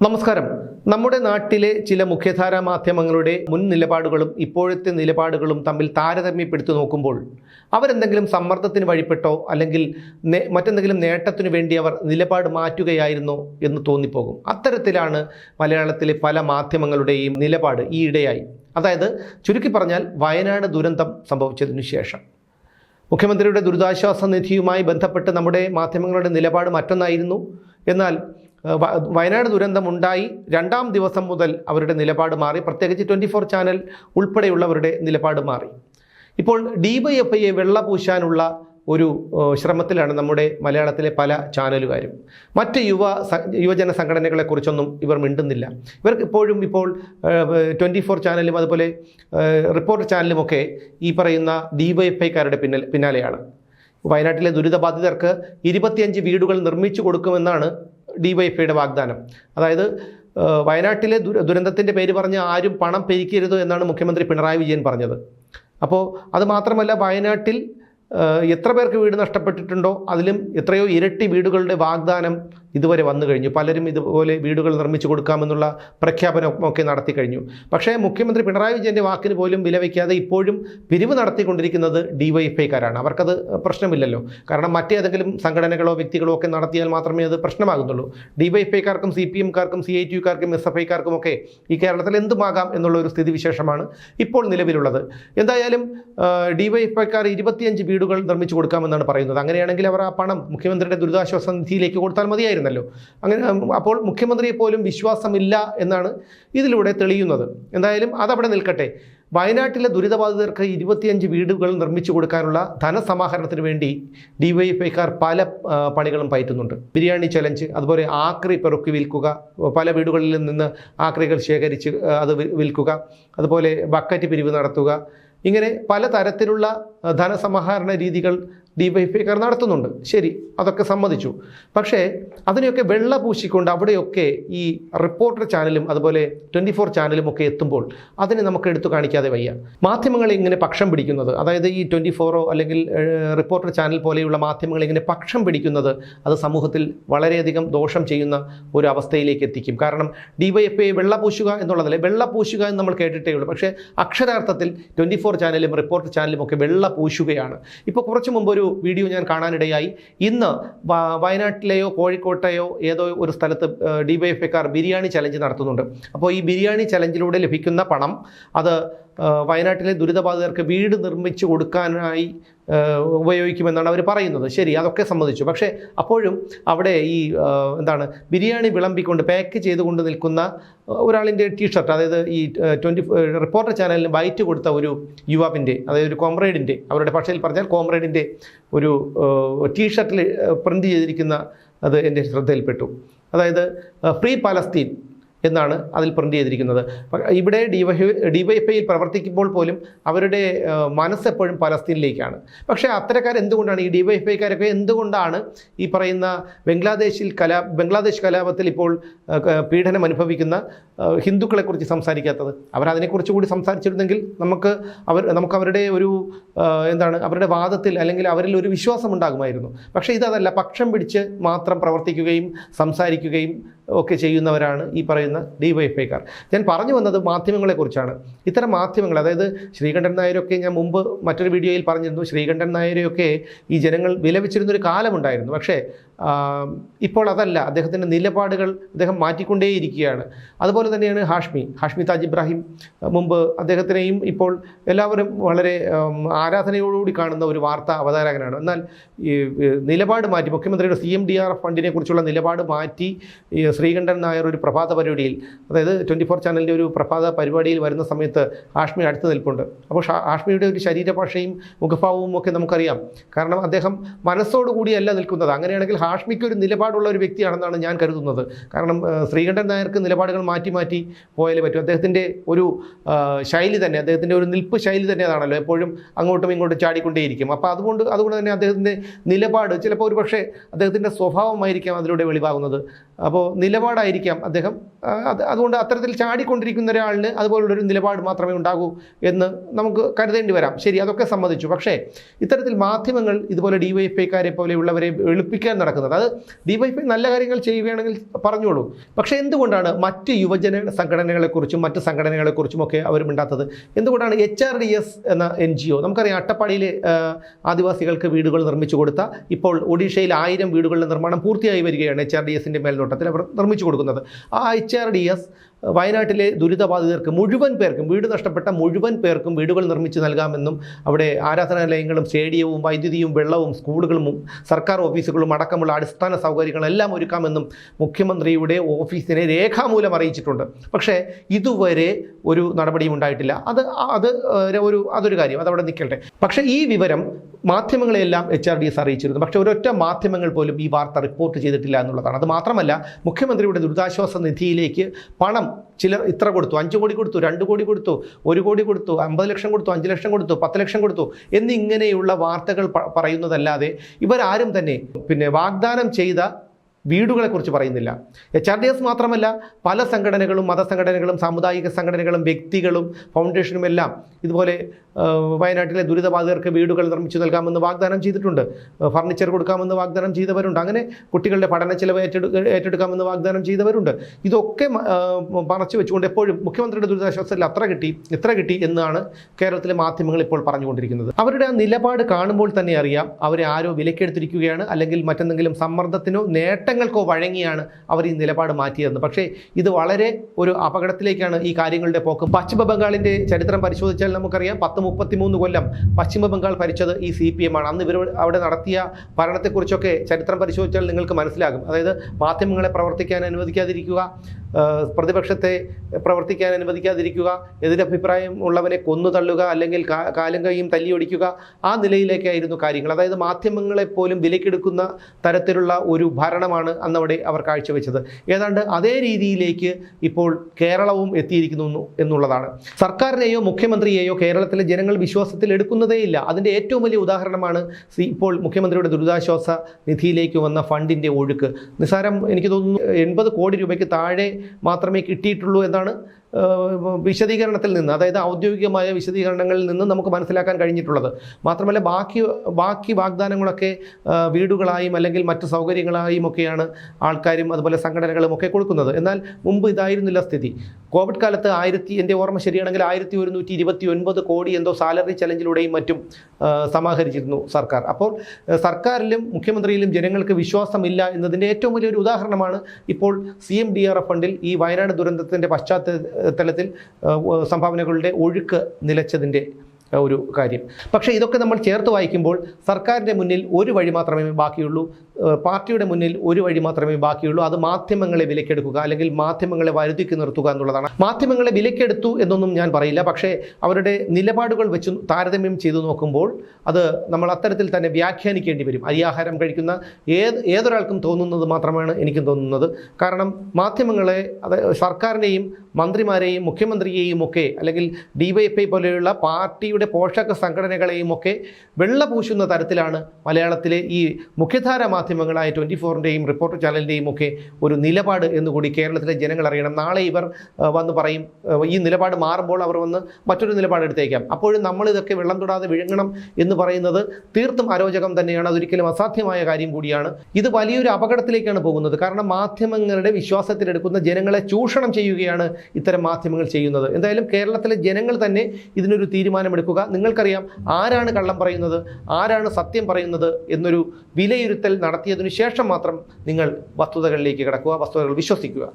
നമസ്കാരം. നമ്മുടെ നാട്ടിലെ ചില മുഖ്യധാരാ മാധ്യമങ്ങളുടെ മുൻ നിലപാടുകളും ഇപ്പോഴത്തെ നിലപാടുകളും തമ്മിൽ താരതമ്യപ്പെടുത്തി നോക്കുമ്പോൾ അവരെന്തെങ്കിലും സമ്മർദ്ദത്തിന് വഴിപ്പെട്ടോ അല്ലെങ്കിൽ മറ്റെന്തെങ്കിലും നേട്ടത്തിനു വേണ്ടി അവർ നിലപാട് മാറ്റുകയായിരുന്നോ എന്ന് തോന്നിപ്പോകും. അത്തരത്തിലാണ് മലയാളത്തിലെ പല മാധ്യമങ്ങളുടെയും നിലപാട് ഈ അതായത് ചുരുക്കി പറഞ്ഞാൽ വയനാട് ദുരന്തം സംഭവിച്ചതിനു ശേഷം. മുഖ്യമന്ത്രിയുടെ ദുരിതാശ്വാസ നിധിയുമായി ബന്ധപ്പെട്ട് നമ്മുടെ മാധ്യമങ്ങളുടെ നിലപാട് മറ്റൊന്നായിരുന്നു. എന്നാൽ വയനാട് ദുരന്തമുണ്ടായി രണ്ടാം ദിവസം മുതൽ അവരുടെ നിലപാട് മാറി. പ്രത്യേകിച്ച് ട്വന്റി ഫോർ ചാനൽ ഉൾപ്പെടെയുള്ളവരുടെ നിലപാട് മാറി. ഇപ്പോൾ ഡി വൈ എഫ് ഐയെ വെള്ളപൂശാനുള്ള ഒരു ശ്രമത്തിലാണ് നമ്മുടെ മലയാളത്തിലെ പല ചാനലുകാരും. മറ്റ് യുവ യുവജന സംഘടനകളെക്കുറിച്ചൊന്നും ഇവർ മിണ്ടുന്നില്ല. ഇവർക്ക് ഇപ്പോഴും ഇപ്പോൾ ട്വന്റി ഫോർ ചാനലും അതുപോലെ റിപ്പോർട്ട് ചാനലും ചാനലുമൊക്കെ ഈ പറയുന്ന ഡി വൈ എഫ് ഐക്കാരുടെ പിന്നിൽ പിന്നാലെയാണ്. വയനാട്ടിലെ ദുരിതബാധിതർക്ക് ഇരുപത്തിയഞ്ച് വീടുകൾ നിർമ്മിച്ചു കൊടുക്കുമെന്നാണ് ഡിവൈഎഫ്ഐയുടെ വാഗ്ദാനം. അതായത് വയനാട്ടിലെ ദുര ദുരന്തത്തിന്റെ പേര് പറഞ്ഞ് ആരും പണം പെരിക്കരുത് എന്നാണ് മുഖ്യമന്ത്രി പിണറായി വിജയൻ പറഞ്ഞത്. അപ്പോൾ അത് മാത്രമല്ല വയനാട്ടിൽ എത്ര പേർക്ക് വീട് നഷ്ടപ്പെട്ടിട്ടുണ്ടോ അതിലും എത്രയോ ഇരട്ടി വീടുകളുടെ വാഗ്ദാനം ഇതുവരെ വന്നു കഴിഞ്ഞു. പലരും ഇതുപോലെ വീടുകൾ നിർമ്മിച്ചു കൊടുക്കാമെന്നുള്ള പ്രഖ്യാപനമൊക്കെ നടത്തി കഴിഞ്ഞു. പക്ഷേ മുഖ്യമന്ത്രി പിണറായി വിജയന്റെ വാക്കിന് പോലും വിലവയ്ക്കാതെ ഇപ്പോഴും പിരിവ് നടത്തിക്കൊണ്ടിരിക്കുന്നത് ഡിവൈഎഫ്ഐക്കാരാണ്. അവർക്കത് പ്രശ്നമില്ലല്ലോ. കാരണം മറ്റേതെങ്കിലും സംഘടനകളോ വ്യക്തികളോ ഒക്കെ നടത്തിയാൽ മാത്രമേ അത് പ്രശ്നമാകുന്നുള്ളൂ. ഡിവൈഎഫ്ഐക്കാർക്കും സി പി എംകാർക്കും സി ഐ ടി യുക്കാർക്കും എസ് എഫ് ഐക്കാർക്കും ഒക്കെ ഈ കേരളത്തിൽ എന്തുമാകാം എന്നുള്ള ഒരു സ്ഥിതിവിശേഷമാണ് ഇപ്പോൾ നിലവിലുള്ളത്. എന്തായാലും ഡിവൈഎഫ്ഐക്കാർ ഇരുപത്തിയഞ്ച് വീടുകൾ നിർമ്മിച്ചു കൊടുക്കാമെന്നാണ് പറയുന്നത്. അങ്ങനെയാണെങ്കിൽ അവർ ആ പണം മുഖ്യമന്ത്രിയുടെ ദുരിതാശ്വാസ നിധിയിലേക്ക് കൊടുത്താൽ മതിയായിരുന്നല്ലോ അങ്ങനെ അപ്പോൾ മുഖ്യമന്ത്രിയെ പോലും വിശ്വാസമില്ല എന്നാണ് ഇതിലൂടെ തെളിയുന്നത്. എന്തായാലും അതവിടെ നിൽക്കട്ടെ. വയനാട്ടിലെ ദുരിതബാധിതർക്ക് ഇരുപത്തിയഞ്ച് വീടുകൾ നിർമ്മിച്ചു കൊടുക്കാനുള്ള ധനസമാഹരണത്തിന് വേണ്ടി ഡിവൈഎഫ്ഐക്കാർ പല പണികളും പയറ്റുന്നുണ്ട്. ബിരിയാണി ചലഞ്ച് അതുപോലെ ആക്രി പെറുക്കി വിൽക്കുക പല വീടുകളിൽ നിന്ന് ആക്രികൾ ശേഖരിച്ച് അത് വിൽക്കുക അതുപോലെ ബക്കറ്റ് പിരിവ് നടത്തുക ഇങ്ങനെ പല തരത്തിലുള്ള ധനസമാഹരണ രീതികൾ ഡിവൈഎഫ്ഐക്കാർ നടത്തുന്നുണ്ട്. ശരി അതൊക്കെ സമ്മതിച്ചു. പക്ഷേ അതിനെയൊക്കെ വെള്ള പൂശിക്കൊണ്ട് അവിടെയൊക്കെ ഈ റിപ്പോർട്ടർ ചാനലും അതുപോലെ ട്വന്റി ഫോർ ചാനലും ഒക്കെ എത്തുമ്പോൾ അതിനെ നമുക്ക് എടുത്തു കാണിക്കാതെ വയ്യ. മാധ്യമങ്ങൾ ഇങ്ങനെ പക്ഷം പിടിക്കുന്നത് അതായത് ഈ ട്വന്റി ഫോറോ അല്ലെങ്കിൽ റിപ്പോർട്ടർ ചാനൽ പോലെയുള്ള മാധ്യമങ്ങൾ ഇങ്ങനെ പക്ഷം പിടിക്കുന്നത് അത് സമൂഹത്തിൽ വളരെയധികം ദോഷം ചെയ്യുന്ന ഒരു അവസ്ഥയിലേക്ക് എത്തിക്കും. കാരണം ഡിവൈഎഫ്ഐ വെള്ള പൂശുക എന്നുള്ളതല്ലേ? വെള്ള പൂശുക എന്ന് നമ്മൾ കേട്ടിട്ടേ ഉള്ളൂ. പക്ഷേ അക്ഷരാർത്ഥത്തിൽ ട്വന്റി ഫോർ ചാനലും റിപ്പോർട്ടർ ചാനലും ഒക്കെ വെള്ള പൂശുകയാണ് ഇപ്പോൾ കുറച്ച് മുമ്പ് ഒരു വീഡിയോ ഞാൻ കാണാനിടയായി. ഇന്ന് വയനാട്ടിലെയോ കോഴിക്കോട്ടെയോ ഏതോ ഒരു സ്ഥലത്ത് ഡിവൈഎഫ്ഐക്കാർ ബിരിയാണി ചലഞ്ച് നടത്തുന്നുണ്ട്. അപ്പോൾ ഈ ബിരിയാണി ചലഞ്ചിലൂടെ ലഭിക്കുന്ന പണം അത് വയനാട്ടിലെ ദുരിതബാധിതർക്ക് വീട് നിർമ്മിച്ചു കൊടുക്കാനായി ഉപയോഗിക്കുമെന്നാണ് അവർ പറയുന്നത്. ശരി അതൊക്കെ സമ്മതിച്ചു. പക്ഷേ അപ്പോഴും അവിടെ ഈ എന്താണ് ബിരിയാണി വിളമ്പിക്കൊണ്ട് പാക്ക് ചെയ്തുകൊണ്ട് നിൽക്കുന്ന ഒരാളിന്റെ ടീഷർട്ട് അതായത് ഈ ട്വന്റി റിപ്പോർട്ടർ ചാനലിന് വൈറ്റ് കൊടുത്ത ഒരു യുവാവിന്റെ അതായത് ഒരു കോംറേഡിന്റെ അവരുടെ ഭാഷയിൽ പറഞ്ഞാൽ കോംറേഡിന്റെ ഒരു ടീഷർട്ടിൽ പ്രിന്റ് ചെയ്തിരിക്കുന്ന അത് എന്റെ ശ്രദ്ധയിൽപ്പെട്ടു. അതായത് ഫ്രീ പലസ്തീൻ എന്നാണ് അതിൽ പ്രിന്റ് ചെയ്തിരിക്കുന്നത്. ഇവിടെ ഡിവൈ ഡിവൈഫൈയിൽ പ്രവർത്തിക്കുമ്പോൾ പോലും അവരുടെ മനസ്സെപ്പോഴും പലസ്തീനിലേക്കാണ്. പക്ഷേ അത്തരക്കാർ എന്തുകൊണ്ടാണ് ഈ ഡിവൈഫൈക്കാരൊക്കെ എന്തുകൊണ്ടാണ് ഈ പറയുന്ന ബംഗ്ലാദേശിൽ കലാ ബംഗ്ലാദേശ് കലാപത്തിൽ ഇപ്പോൾ പീഡനം അനുഭവിക്കുന്ന ഹിന്ദുക്കളെക്കുറിച്ച് സംസാരിക്കാത്തത്? അവരതിനെക്കുറിച്ച് കൂടി സംസാരിച്ചിരുന്നെങ്കിൽ നമുക്ക് അവർ നമുക്ക് അവരുടെ ഒരു എന്താണ് അവരുടെ വാദത്തിൽ അല്ലെങ്കിൽ അവരിൽ ഒരു വിശ്വാസം ഉണ്ടാകുമായിരുന്നു. പക്ഷേ ഇതല്ല പക്ഷം പിടിച്ച് മാത്രം പ്രവർത്തിക്കുകയും സംസാരിക്കുകയും ഒക്കെ ചെയ്യുന്നവരാണ് ഈ പറയുന്ന ഡിവൈഎഫ്ഐക്കാർ. ഞാൻ പറഞ്ഞു വന്നത് മാധ്യമങ്ങളെക്കുറിച്ചാണ്. ഇത്തരം മാധ്യമങ്ങൾ അതായത് ശ്രീകണ്ഠൻ നായരൊക്കെ ഞാൻ മുമ്പ് മറ്റൊരു വീഡിയോയിൽ പറഞ്ഞിരുന്നു ശ്രീകണ്ഠൻ നായരെയൊക്കെ ഈ ജനങ്ങൾ വിലപിച്ചിരുന്നൊരു കാലമുണ്ടായിരുന്നു. പക്ഷേ ഇപ്പോൾ അതല്ല. അദ്ദേഹത്തിന്റെ നിലപാടുകൾ അദ്ദേഹം മാറ്റിക്കൊണ്ടേയിരിക്കുകയാണ്. അതുപോലെ തന്നെയാണ് ഹാഷ്മി ഹാഷ്മി താജ് ഇബ്രാഹിം മുമ്പ് അദ്ദേഹത്തിനെയും ഇപ്പോൾ എല്ലാവരും വളരെ ആരാധനയോടുകൂടി കാണുന്ന ഒരു വാർത്ത അവതാരകനാണ്. എന്നാൽ ഈ നിലപാട് മാറ്റി മുഖ്യമന്ത്രിയുടെ C M D R F ഫണ്ടിനെ കുറിച്ചുള്ള നിലപാട് മാറ്റി ശ്രീകണ്ഠൻ നായർ ഒരു പ്രഭാത പരിപാടിയിൽ അതായത് ട്വന്റി ഫോർ ചാനലിന്റെ ഒരു പ്രഭാത പരിപാടിയിൽ വരുന്ന സമയത്ത് ആഷ്മി അടുത്ത് നിൽപ്പുണ്ട്. അപ്പോൾ ആഷ്മിയുടെ ഒരു ശരീരഭാഷയും മുഖഭാവവും ഒക്കെ നമുക്കറിയാം. കാരണം അദ്ദേഹം മനസ്സോടുകൂടിയല്ല നിൽക്കുന്നത്. അങ്ങനെയാണെങ്കിൽ ഹാഷ്മിക്ക് ഒരു നിലപാടുള്ള ഒരു വ്യക്തിയാണെന്നാണ് ഞാൻ കരുതുന്നത്. കാരണം ശ്രീകണ്ഠൻ നായർക്ക് നിലപാടുകൾ മാറ്റി മാറ്റി പോയാലേ പറ്റും. അദ്ദേഹത്തിന്റെ ഒരു ശൈലി തന്നെ അദ്ദേഹത്തിന്റെ ഒരു നിൽപ്പ് ശൈലി തന്നെ അതാണല്ലോ എപ്പോഴും അങ്ങോട്ടും ഇങ്ങോട്ടും ചാടിക്കൊണ്ടേയിരിക്കും. അപ്പോൾ അതുകൊണ്ട് അതുകൊണ്ട് തന്നെ അദ്ദേഹത്തിന്റെ നിലപാട് ചിലപ്പോൾ ഒരു പക്ഷേ അദ്ദേഹത്തിന്റെ സ്വഭാവമായിരിക്കാം അതിലൂടെ വെളിവാകുന്നത്. അപ്പോൾ നിലപാടായിരിക്കാം അദ്ദേഹം. അതുകൊണ്ട് അത്തരത്തിൽ ചാടിക്കൊണ്ടിരിക്കുന്ന ഒരാളിന് അതുപോലുള്ളൊരു നിലപാട് മാത്രമേ ഉണ്ടാകൂ എന്ന് നമുക്ക് കരുതേണ്ടി വരാം. ശരി അതൊക്കെ സമ്മതിച്ചു. പക്ഷേ ഇത്തരത്തിൽ മാധ്യമങ്ങൾ ഇതുപോലെ ഡി വൈ എഫ് ഐക്കാരെ പോലെയുള്ളവരെ എളുപ്പിക്കാൻ നടക്കുന്നത്. അത് ഡി വൈ എഫ് ഐ നല്ല കാര്യങ്ങൾ ചെയ്യുകയാണെങ്കിൽ പറഞ്ഞോളൂ. പക്ഷേ എന്തുകൊണ്ടാണ് മറ്റ് യുവജന സംഘടനകളെക്കുറിച്ചും മറ്റ് സംഘടനകളെക്കുറിച്ചും ഒക്കെ അവർ മിണ്ടാത്തത്? എന്തുകൊണ്ടാണ് എച്ച് ആർ ഡി എസ് എന്ന എൻ ജി ഒ നമുക്കറിയാം അട്ടപ്പാടിയിലെ ആദിവാസികൾക്ക് വീടുകൾ നിർമ്മിച്ചു കൊടുത്ത ഇപ്പോൾ ഒഡീഷയിൽ ആയിരം വീടുകളുടെ നിർമ്മാണം പൂർത്തിയായി വരികയാണ് എച്ച് ആർ ഡി എസിന്റെ മേൽനോട്ടത്തിൽ. അവർ നിർമ്മിച്ചു കൊടുക്കുന്നത്. ആ എച്ച് ആർ ഡി എസ് വയനാട്ടിലെ ദുരിതബാധിതർക്ക് മുഴുവൻ പേർക്കും വീട് നഷ്ടപ്പെട്ട മുഴുവൻ പേർക്കും വീടുകൾ നിർമ്മിച്ച് നൽകാമെന്നും അവിടെ ആരാധനാലയങ്ങളും സ്റ്റേഡിയവും വൈദ്യുതിയും വെള്ളവും സ്കൂളുകളും സർക്കാർ ഓഫീസുകളും അടക്കമുള്ള അടിസ്ഥാന സൗകര്യങ്ങളെല്ലാം ഒരുക്കാമെന്നും മുഖ്യമന്ത്രിയുടെ ഓഫീസിനെ രേഖാമൂലം അറിയിച്ചിട്ടുണ്ട്. പക്ഷേ ഇതുവരെ ഒരു നടപടിയും ഉണ്ടായിട്ടില്ല. അത് അത് ഒരു അതൊരു കാര്യം. അതവിടെ നിൽക്കട്ടെ. പക്ഷേ ഈ വിവരം മാധ്യമങ്ങളെല്ലാം എച്ച് ആർ ഡി എസ് അറിയിച്ചിരുന്നു. പക്ഷേ ഒരൊറ്റ മാധ്യമങ്ങൾ പോലും ഈ വാർത്ത റിപ്പോർട്ട് ചെയ്തിട്ടില്ല എന്നുള്ളതാണ്. അത് മാത്രമല്ല മുഖ്യമന്ത്രിയുടെ ദുരിതാശ്വാസ നിധിയിലേക്ക് പണം ചിലർ ഇത്ര കൊടുത്തു അഞ്ച് കോടി കൊടുത്തു രണ്ട് കോടി കൊടുത്തു ഒരു കോടി കൊടുത്തു അമ്പത് ലക്ഷം കൊടുത്തു അഞ്ച് ലക്ഷം കൊടുത്തു പത്ത് ലക്ഷം കൊടുത്തു എന്നിങ്ങനെയുള്ള വാർത്തകൾ പറയുന്നതല്ലാതെ ഇവരാരും തന്നെ പിന്നെ വാഗ്ദാനം ചെയ്ത വീടുകളെക്കുറിച്ച് പറയുന്നില്ല. എച്ച് ആർ ഡി എസ് മാത്രമല്ല പല സംഘടനകളും മതസംഘടനകളും സാമുദായിക സംഘടനകളും വ്യക്തികളും ഫൗണ്ടേഷനും എല്ലാം ഇതുപോലെ വയനാട്ടിലെ ദുരിതബാധിതർക്ക് വീടുകൾ നിർമ്മിച്ചു നൽകാമെന്ന് വാഗ്ദാനം ചെയ്തിട്ടുണ്ട്. ഫർണിച്ചർ കൊടുക്കാമെന്ന് വാഗ്ദാനം ചെയ്തവരുണ്ട്. അങ്ങനെ കുട്ടികളുടെ പഠന ചെലവ് ഏറ്റെടു ഏറ്റെടുക്കാമെന്ന് വാഗ്ദാനം ചെയ്തവരുണ്ട്. ഇതൊക്കെ പറച്ചു വെച്ചുകൊണ്ട് എപ്പോഴും മുഖ്യമന്ത്രിയുടെ ദുരിതാശ്വാസത്തിൽ അത്ര കിട്ടി ഇത്ര കിട്ടി എന്നാണ് കേരളത്തിലെ മാധ്യമങ്ങൾ ഇപ്പോൾ പറഞ്ഞുകൊണ്ടിരിക്കുന്നത്. അവരുടെ ആ നിലപാട് കാണുമ്പോൾ തന്നെ അറിയാം അവരെ ആരോ വിലക്കെടുത്തിരിക്കുകയാണ് അല്ലെങ്കിൽ മറ്റെന്തെങ്കിലും സമ്മർദ്ദത്തിനോ നേട്ടങ്ങൾക്കോ വഴങ്ങിയാണ് അവർ ഈ നിലപാട് മാറ്റിയതെന്ന്. പക്ഷേ ഇത് വളരെ ഒരു അപകടത്തിലേക്കാണ് ഈ കാര്യങ്ങളുടെ പോക്ക്. പശ്ചിമ ബംഗാളിന്റെ ചരിത്രം പരിശോധിച്ചാൽ നമുക്കറിയാം പത്ത് മുപ്പത്തിമൂന്ന് കൊല്ലം പശ്ചിമ ബംഗാൾ ഭരിച്ചത് ഈ സി പി എം ആണ്. അന്ന് ഇവർ അവിടെ നടത്തിയ ഭരണത്തെക്കുറിച്ചൊക്കെ ചരിത്രം പരിശോധിച്ചാൽ നിങ്ങൾക്ക് മനസ്സിലാകും. അതായത് മാധ്യമങ്ങളെ പ്രവർത്തിക്കാൻ അനുവദിക്കാതിരിക്കുക പ്രതിപക്ഷത്തെ പ്രവർത്തിക്കാൻ അനുവദിക്കാതിരിക്കുക എതിരഭിപ്രായം ഉള്ളവനെ കൊന്നു തള്ളുക അല്ലെങ്കിൽ കാലും കൈയും തല്ലിയൊടിക്കുക ആ നിലയിലേക്കായിരുന്നു കാര്യങ്ങൾ. അതായത് മാധ്യമങ്ങളെ പോലും വിലക്കെടുക്കുന്ന തരത്തിലുള്ള ഒരു ഭരണമാണ് അന്നവിടെ അവർ കാഴ്ചവെച്ചത്. ഏതാണ്ട് അതേ രീതിയിലേക്ക് ഇപ്പോൾ കേരളവും എത്തിയിരിക്കുന്നു എന്നുള്ളതാണ്. സർക്കാരിനെയോ മുഖ്യമന്ത്രിയെയോ കേരളത്തിലെ ജനങ്ങൾ വിശ്വാസത്തിൽ എടുക്കുന്നതേയില്ല അതിന്റെ ഏറ്റവും വലിയ ഉദാഹരണമാണ് ഇപ്പോൾ മുഖ്യമന്ത്രിയുടെ ദുരിതാശ്വാസ നിധിയിലേക്ക് വന്ന ഫണ്ടിന്റെ ഒഴുക്ക്. നിസ്സാരം എനിക്ക് തോന്നുന്നു എൺപത് കോടി രൂപയ്ക്ക് താഴെ മാത്രമേ കിട്ടിയിട്ടുള്ളൂ എന്നാണ് വിശദീകരണത്തിൽ നിന്ന് അതായത് ഔദ്യോഗികമായ വിശദീകരണങ്ങളിൽ നിന്ന് നമുക്ക് മനസ്സിലാക്കാൻ കഴിഞ്ഞിട്ടുള്ളത്. മാത്രമല്ല ബാക്കി ബാക്കി വാഗ്ദാനങ്ങളൊക്കെ വീടുകളായും അല്ലെങ്കിൽ മറ്റ് സൗകര്യങ്ങളായും ഒക്കെയാണ് ആൾക്കാരും അതുപോലെ സംഘടനകളും ഒക്കെ കൊടുക്കുന്നത്. എന്നാൽ മുമ്പ് ഇതായിരുന്നില്ല സ്ഥിതി. കോവിഡ് കാലത്ത് ആയിരത്തി എന്റെ ഓർമ്മ ശരിയാണെങ്കിൽ ആയിരത്തി ഒരുന്നൂറ്റി ഇരുപത്തി ഒൻപത് കോടി എന്തോ സാലറി ചലഞ്ചിലൂടെയും മറ്റും സമാഹരിച്ചിരുന്നു സർക്കാർ. അപ്പോൾ സർക്കാരിലും മുഖ്യമന്ത്രിയിലും ജനങ്ങൾക്ക് വിശ്വാസമില്ല എന്നതിന്റെ ഏറ്റവും വലിയൊരു ഉദാഹരണമാണ് ഇപ്പോൾ C M D R F ഫണ്ടിൽ ഈ വയനാട് ദുരന്തത്തിന്റെ പശ്ചാത്തലത്തിൽ ആ, സംഭാവനകളുടെ ഒഴുക്ക് നിലച്ചതിന്റെ ഒരു കാര്യം. പക്ഷേ ഇതൊക്കെ നമ്മൾ ചേർത്ത് വായിക്കുമ്പോൾ സർക്കാരിന്റെ മുന്നിൽ ഒരു വഴി മാത്രമേ ബാക്കിയുള്ളൂ. പാർട്ടിയുടെ മുന്നിൽ ഒരു വഴി മാത്രമേ ബാക്കിയുള്ളൂ. അത് മാധ്യമങ്ങളെ വിലക്കെടുക്കുക അല്ലെങ്കിൽ മാധ്യമങ്ങളെ വരുതിക്ക് നിർത്തുക എന്നുള്ളതാണ്. മാധ്യമങ്ങളെ വിലക്കെടുത്തു എന്നൊന്നും ഞാൻ പറയില്ല. പക്ഷേ അവരുടെ നിലപാടുകൾ വെച്ച് താരതമ്യം ചെയ്തു നോക്കുമ്പോൾ അത് നമ്മൾ അത്തരത്തിൽ തന്നെ വ്യാഖ്യാനിക്കേണ്ടി വരും. അരിയാഹാരം കഴിക്കുന്ന ഏത് ഏതൊരാൾക്കും തോന്നുന്നത് മാത്രമാണ് എനിക്കും തോന്നുന്നത്. കാരണം മാധ്യമങ്ങളെ അത് സർക്കാരിനെയും മന്ത്രിമാരെയും മുഖ്യമന്ത്രിയെയും ഒക്കെ അല്ലെങ്കിൽ ഡി വൈ എഫ് ഐ പോലെയുള്ള പാർട്ടിയുടെ പോഷക സംഘടനകളെയും ഒക്കെ വെള്ളപൂശുന്ന തരത്തിലാണ് മലയാളത്തിലെ ഈ മുഖ്യധാര മാധ്യമങ്ങളായ ട്വന്റി ഫോറിന്റെയും റിപ്പോർട്ടർ ചാനലിന്റെയും ഒക്കെ ഒരു നിലപാട് എന്നുകൂടി കേരളത്തിലെ ജനങ്ങൾ അറിയണം. നാളെ ഇവർ വന്ന് പറയും ഈ നിലപാട് മാറുമ്പോൾ അവർ വന്ന് മറ്റൊരു നിലപാട് എടുത്തേക്കാം. അപ്പോഴും നമ്മളിതൊക്കെ വെള്ളം തൊടാതെ വിഴുങ്ങണം എന്ന് പറയുന്നത് തീർത്തും അരോചകം തന്നെയാണ്. അതൊരിക്കലും അസാധ്യമായ കാര്യം കൂടിയാണ്. ഇത് വലിയൊരു അപകടത്തിലേക്കാണ് പോകുന്നത്. കാരണം മാധ്യമങ്ങളുടെ വിശ്വാസത്തിലെടുക്കുന്ന ജനങ്ങളെ ചൂഷണം ചെയ്യുകയാണ് ഇത്തരം മാധ്യമങ്ങൾ ചെയ്യുന്നത്. എന്തായാലും കേരളത്തിലെ ജനങ്ങൾ തന്നെ ഇതിനൊരു തീരുമാനമെടുക്കുക. നിങ്ങൾക്കറിയാം ആരാണ് കള്ളം പറയുന്നത് ആരാണ് സത്യം പറയുന്നത് എന്നൊരു വിലയിരുത്തൽ നടത്തിയതിനു ശേഷം മാത്രം നിങ്ങൾ വസ്തുതകളിലേക്ക് കിടക്കുക വസ്തുതകൾ വിശ്വസിക്കുക.